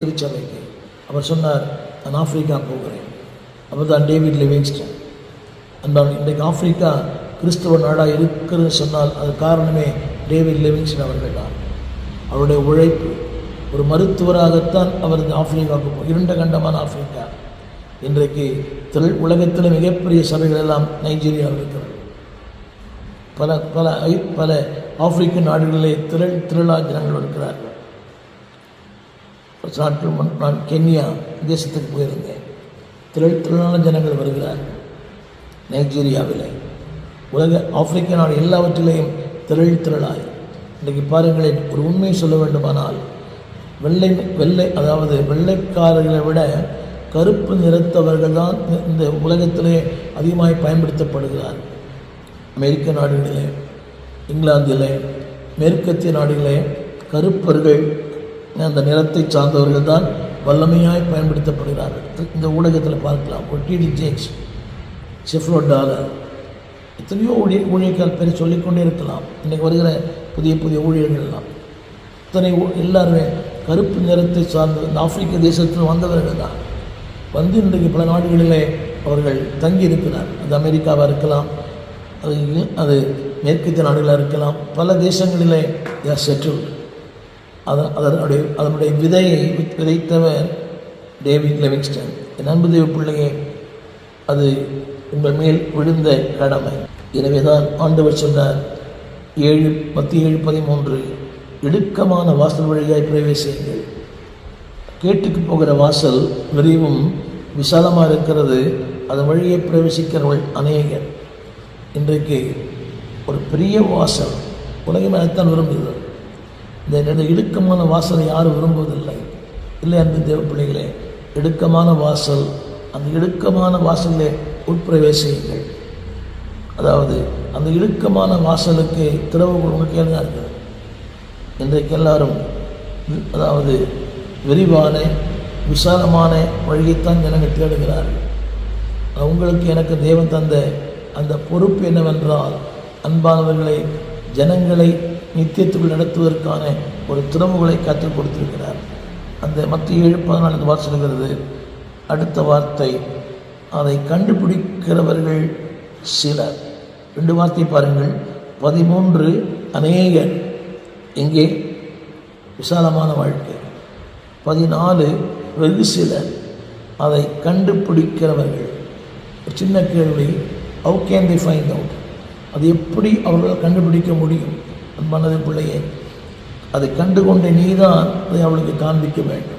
திருச்சபைக்கு. அவர் சொன்னார் நான் ஆப்பிரிக்கா போகிறேன். அவர் தான் டேவிட் லிவிங்ஸ்டன். அன்பான் இன்றைக்கு ஆப்பிரிக்கா கிறிஸ்தவ நாடாக இருக்கிறது சொன்னால் அது காரணமே டேவிட் லிவிங்ஸ்டன் அவர்கள் தான். அவருடைய உழைப்பு ஒரு மருத்துவராகத்தான் அவர் ஆப்பிரிக்காவுக்கு போ இரண்ட கண்டமான ஆப்பிரிக்கா. இன்றைக்கு தொழில் உலகத்தில் மிகப்பெரிய சபைகள் எல்லாம் நைஜீரியாவில் இருக்கிறது. பல பல பல ஆப்பிரிக்க நாடுகளிலே திரள் திரளா ஜனங்கள் இருக்கிறார்கள். ஒரு நாட்கள் முன் நான் கென்யா தேசத்துக்கு போயிருந்தேன். திரள் திரளான ஜனங்கள் வருகிறார் நைஜீரியாவில். உலக ஆப்பிரிக்க நாடு எல்லாவற்றிலேயும் திரள் திரளாய். இன்றைக்கு பாருங்களேன் ஒரு உண்மையை சொல்ல வேண்டுமானால் வெள்ளை வெள்ளை அதாவது வெள்ளைக்காரர்களை விட கருப்பு நிறத்தவர்கள் தான் இந்த உலகத்திலே அதிகமாக பயன்படுத்தப்படுகிறார். அமெரிக்க நாடுகளிலே இங்கிலாந்திலே மேற்கத்திய நாடுகளே கருப்பர்கள் அந்த நிறத்தை சார்ந்தவர்கள் தான் வல்லமையாய் பயன்படுத்தப்படுகிறார்கள்? இந்த ஊடகத்தில் பார்க்கலாம். ஒரு டிடி ஜேக்ஸ் செஃப்லோ டாலர் எத்தனையோ ஊழிய ஊழியர்கள் பேர் சொல்லிக்கொண்டே இருக்கலாம். இன்றைக்கு வருகிற புதிய புதிய ஊழியர்கள் எல்லாம் இத்தனை எல்லாருமே கருப்பு நிறத்தை சார்ந்த இந்த ஆப்பிரிக்க தேசத்தில் வந்தவர்கள் தான். வந்து இன்றைக்கு பல நாடுகளிலே அவர்கள் தங்கி இருக்கிறார் அது அமெரிக்காவாக இருக்கலாம் அது அது மேற்கத்திய நாடுகளாக இருக்கலாம். பல தேசங்களிலே செட்டில் அதன் அதனுடைய அதனுடைய விதையை விதைத்தவர் டேவிட் லெவிங்ஸ்டன். என் அன்பு பிள்ளையே அது உங்கள் மேல் விழுந்த கடமை. எனவே தான் ஆண்டவர் சொன்னார் ஏழு பத்து ஏழு பதிமூன்று இடுக்கமான வாசல் வழியாய் பிரவேசியுங்கள். கேட்டுக்கு போகிற வாசல் விரிவும் விசாலமாக இருக்கிறது அதன் வழியை பிரவேசிக்கிறவர்கள் அநேகர். இன்றைக்கு ஒரு பெரிய வாசல் உலகமே அதைத்தான் விரும்புகிறது. இந்த இந்த இடுக்கமான வாசலை யாரும் விரும்புவதில்லை. இல்லை அன்பு தேவ பிள்ளைகளே இடுக்கமான வாசல் அந்த இடுக்கமான வாசலிலே உட்பிரவேசியுங்கள். அதாவது அந்த இடுக்கமான வாசலுக்கு திறவுகள் உங்களுக்கு தான் இருக்குது. இன்றைக்கு எல்லாரும் அதாவது விரிவான விசாலமான வழியைத்தான் ஜனங்கள் தேடுகிறார்கள். உங்களுக்கு எனக்கு தேவன் தந்த அந்த பொறுப்பு என்னவென்றால் அன்பானவர்களை ஜனங்களை நித்தியத்துக்குள் நடத்துவதற்கான ஒரு திறவுகளை கற்றுக் கொடுத்திருக்கிறார். அந்த மத்திய ஏழு பதினாலு வார் சொல்கிறது அடுத்த வார்த்தை அதை கண்டுபிடிக்கிறவர்கள் சிலர். ரெண்டு வார்த்தை பாருங்கள். பதிமூன்று அநேகர் இங்கே விசாலமான வாழ்க்கை. பதினாலு வெகு சிலர். அதை கண்டுபிடிக்கிறவர்கள். சின்ன கேள்வி how can the find out அது எப்படி அவர்களால் கண்டுபிடிக்க முடியும்? மனது பிள்ளையே அதை கண்டு கொண்டு நீதான் அதை அவளுக்கு காண்பிக்க வேண்டும்.